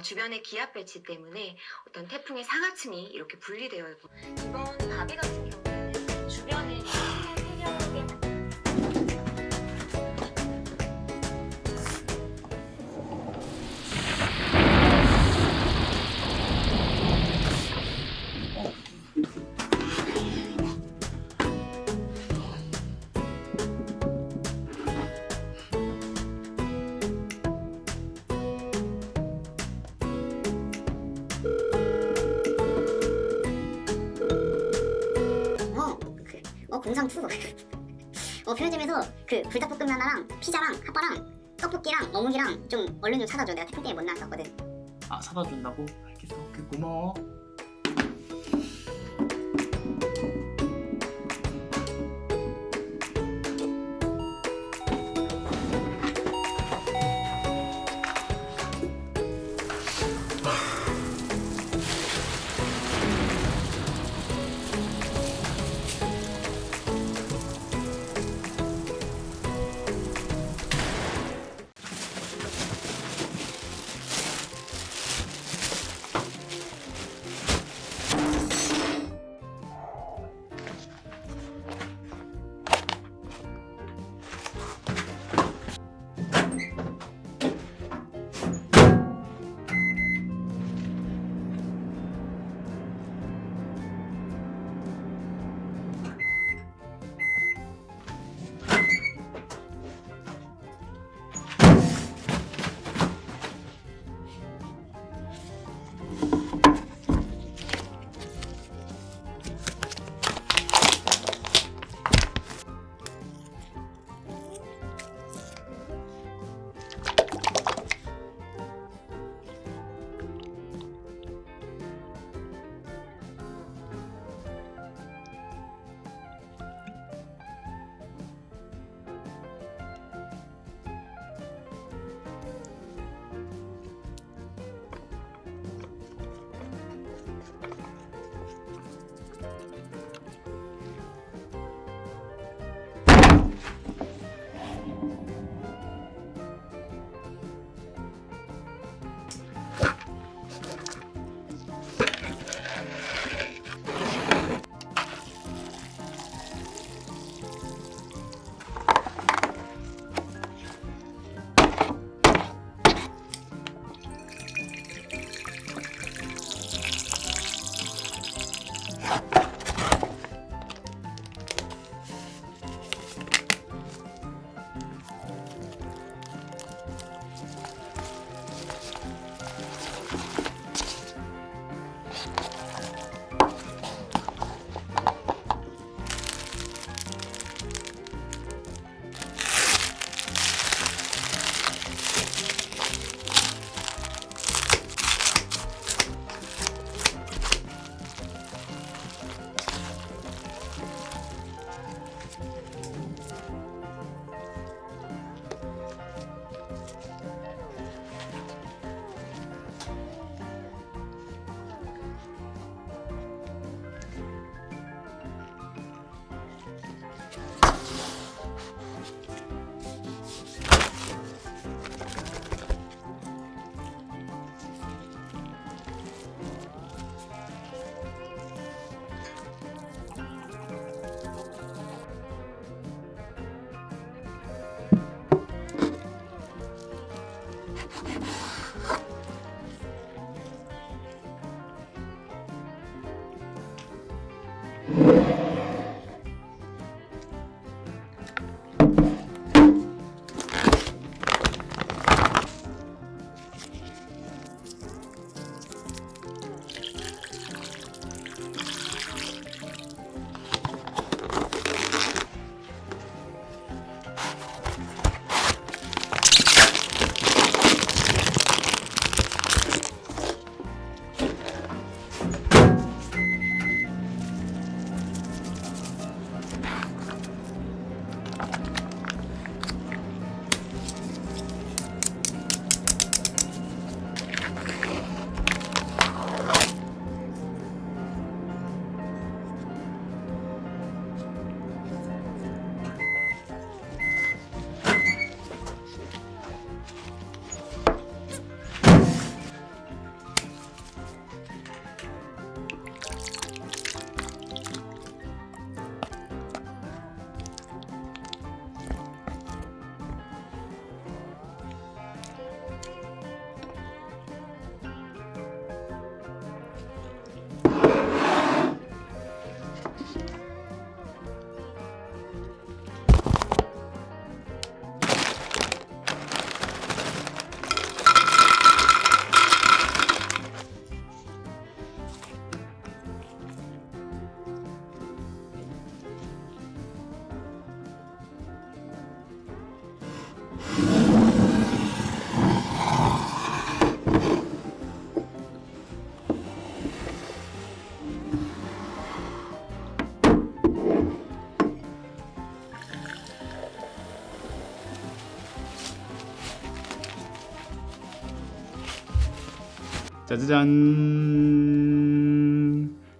어, 주변의 기압 배치 때문에 어떤 태풍의 상하층이 이렇게 분리되어 있고 이번 바비 같은 경우 그 불닭볶음면 하나랑 피자랑 핫바랑 떡볶이랑 어묵이랑 좀 얼른 좀 사다 줘. 내가 태풍 때문에 못 나왔었거든. 아 사다 준다고? 알겠어. 그 고마워. 짜자잔.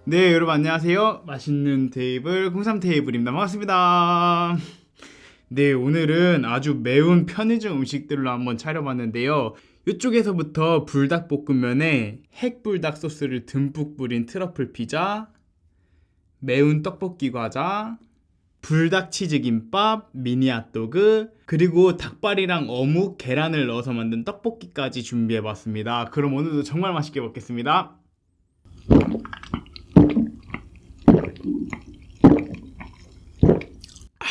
네, 여러분 안녕하세요. 맛있는 테이블 공삼 테이블입니다. 반갑습니다. 네, 오늘은 아주 매운 편의점 음식들로 한번 차려봤는데요. 이쪽에서부터 불닭볶음면에 핵불닭 소스를 듬뿍 뿌린 트러플 피자, 매운 떡볶이 과자, 불닭 치즈 김밥, 미니 핫도그, 그리고 닭발이랑 어묵, 계란을 넣어서 만든 떡볶이까지 준비해봤습니다. 그럼 오늘도 정말 맛있게 먹겠습니다. 아,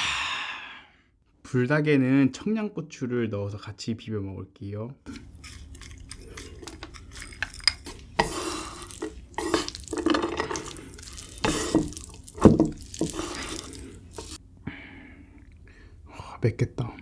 불닭에는 청양고추를 넣어서 같이 비벼 먹을게요. 아, 맵겠다.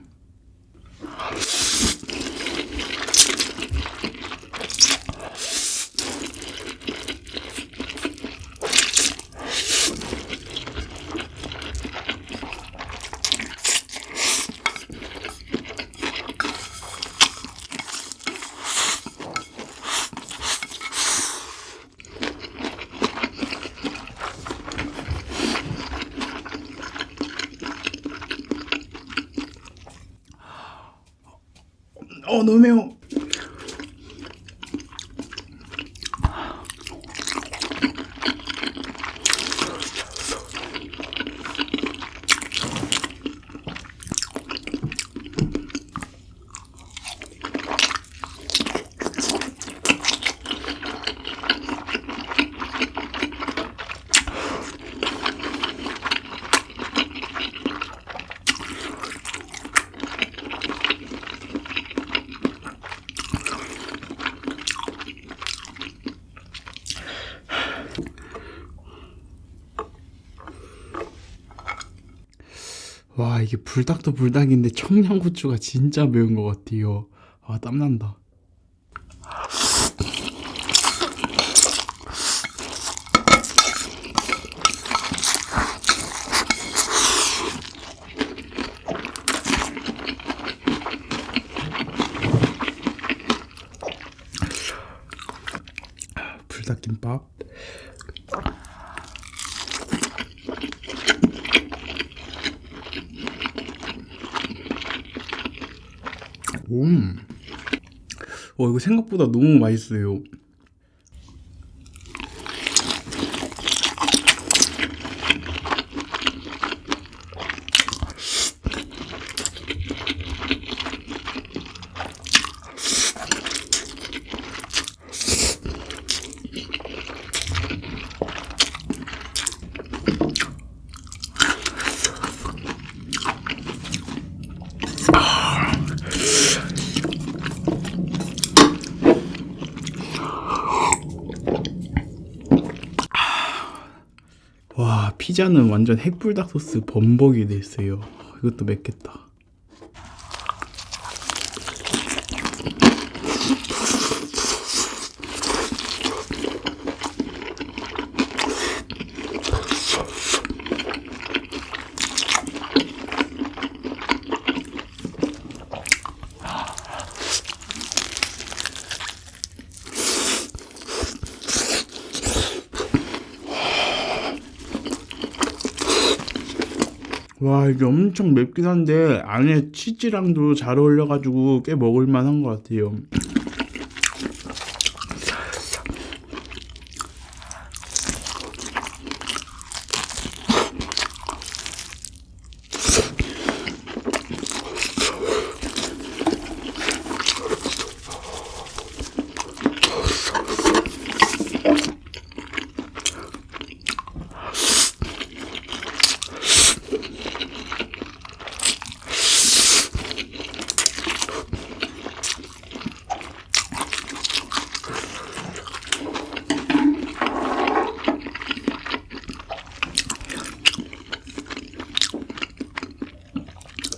어 너무 매 이게 불닭도 불닭인데 청양고추가 진짜 매운 것 같아요. 아 땀난다. 불닭김밥. 음. 어 이거 생각보다 너무 맛있어요. 와 피자는 완전 핵불닭 소스 범벅이 됐어요. 이것도 맵겠다. 와 이게 엄청 맵긴 한데 안에 치즈랑도 잘 어울려가지고 꽤 먹을만한 것 같아요.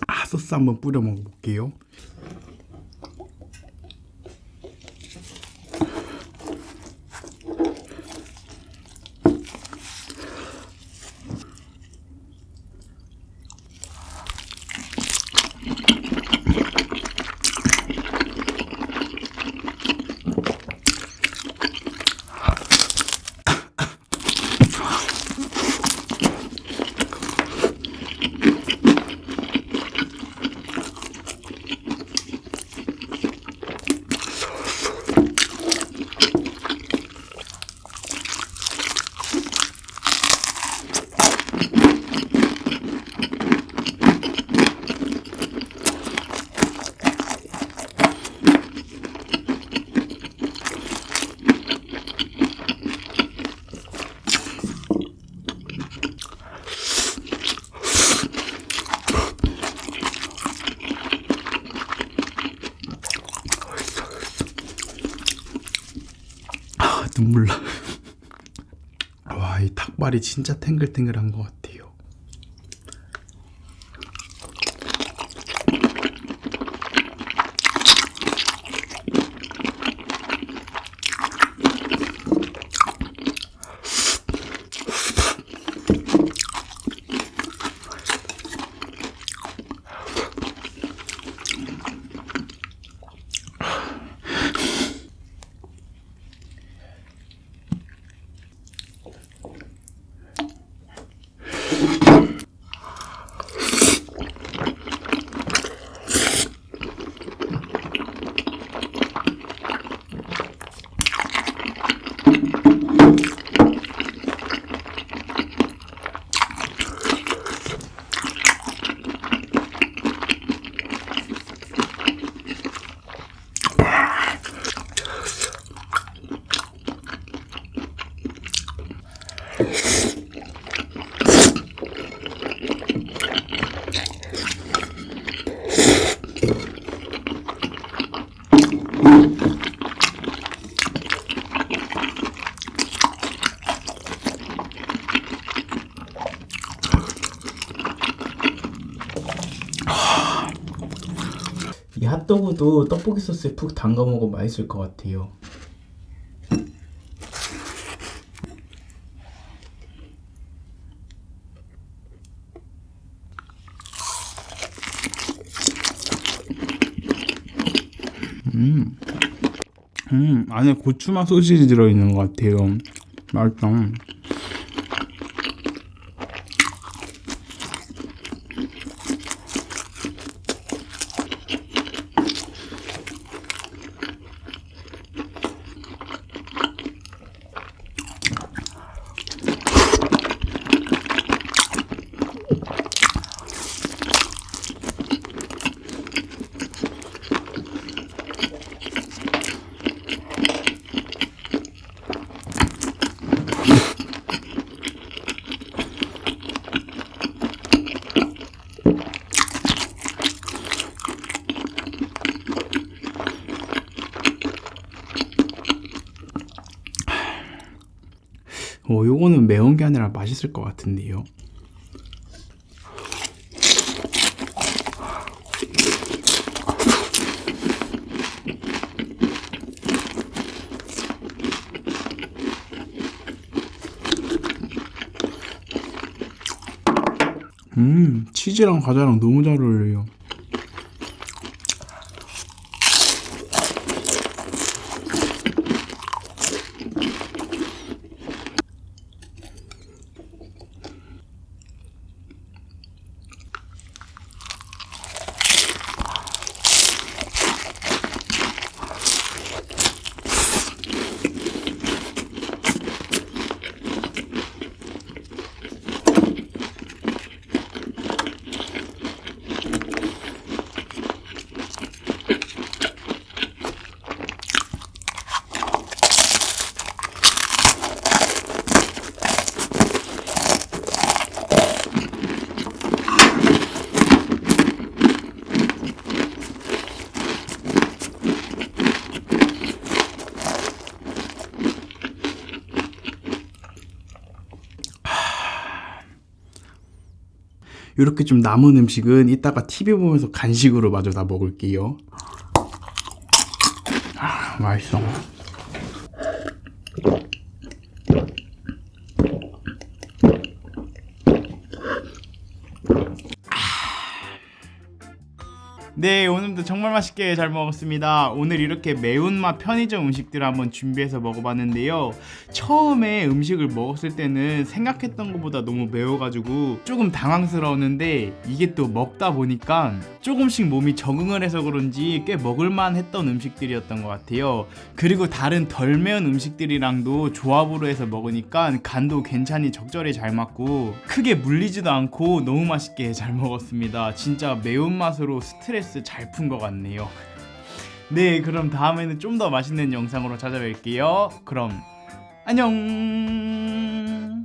아 한번 뿌려 먹어볼게요. 눈물 나. 와, 이 닭발이 진짜 탱글탱글한 것 같아요. 이 핫도그도 떡볶이 소스에 푹 담가 먹으면 맛있을 것 같아요. 음, 음 안에 고추맛 소시지 들어있는 것 같아요. 맛있다. 어, 요거는 매운 게 아니라 맛있을 것 같은데요. 음, 치즈랑 과자랑 너무 잘 어울려요. 이렇게 좀 남은 음식은 이따가 TV 보면서 간식으로 마저 다 먹을게요. 아, 맛있어. 네, 오늘도 정말 맛있게 잘 먹었습니다. 오늘 이렇게 매운맛 편의점 음식들을 한번 준비해서 먹어봤는데요. 처음에 음식을 먹었을 때는 생각했던 것보다 너무 매워가지고 조금 당황스러웠는데 이게 또 먹다 보니까 조금씩 몸이 적응을 해서 그런지 꽤 먹을만 했던 음식들이었던 것 같아요. 그리고 다른 덜 매운 음식들이랑도 조합으로 해서 먹으니까 간도 괜찮이 적절히 잘 맞고 크게 물리지도 않고 너무 맛있게 잘 먹었습니다. 진짜 매운맛으로 스트레스 잘 푼 것 같네요. 네, 그럼 다음에는 좀 더 맛있는 영상으로 찾아뵐게요. 그럼 안녕.